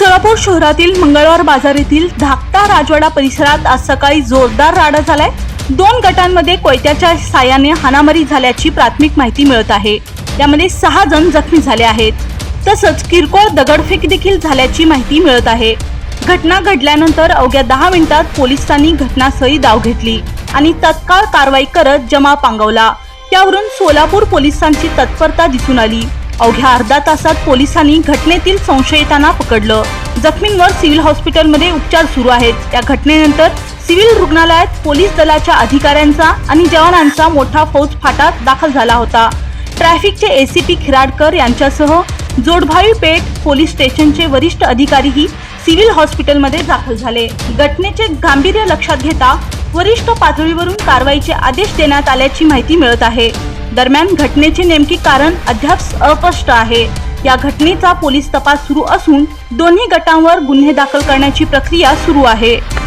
सोलापूर शहरातील मंगळवार बाजार येथील धाकटा राजवाडा परिसरात आज सकाळी जोरदार राडा झालाय. दोन गटांमध्ये कोयत्याच्या सायाने हानामारी झाल्याची प्राथमिक माहिती मिळत आहे. त्यामध्ये सहा जण जखमी झाले आहेत. तसंच किरकोळ दगडफेक देखील झाल्याची माहिती मिळत आहे. घटना घडल्यानंतर अवघ्या दहा मिनिटात पोलिसांनी घटनास्थळी धाव घेतली आणि तत्काळ कारवाई करत जमा पांगवला. त्यावरून सोलापूर पोलिसांची तत्परता दिसून आली. अवघ्या अर्धा तासात पोलिसांनी घटनेतील संशयितांना पकडलं. जखमींवर सिव्हिल हॉस्पिटलमध्ये उपचार सुरू आहेत. या घटनेनंतर सिव्हिल रुग्णालयात पोलीस दलाच्या अधिकाऱ्यांचा आणि जवानांचा मोठा फौज फाटा दाखल झाला होता. ट्रॅफिकचे एसीपी खिराडकर यांच्यासह जोडभावी पेठ पोलीस स्टेशनचे वरिष्ठ अधिकारीही सिव्हिल हॉस्पिटलमध्ये दाखल झाले. घटनेचे गांभीर्य लक्षात घेता वरिष्ठ पातळीवरून कारवाईचे आदेश देण्यात आल्याची माहिती मिळत आहे. दरम्यान घटनेचे नेमके कारण अद्याप अस्पष्ट आहे. या घटनेचा पोलीस तपास सुरू असून दोन्ही गटांवर गुन्हे दाखल करण्याची प्रक्रिया सुरू आहे.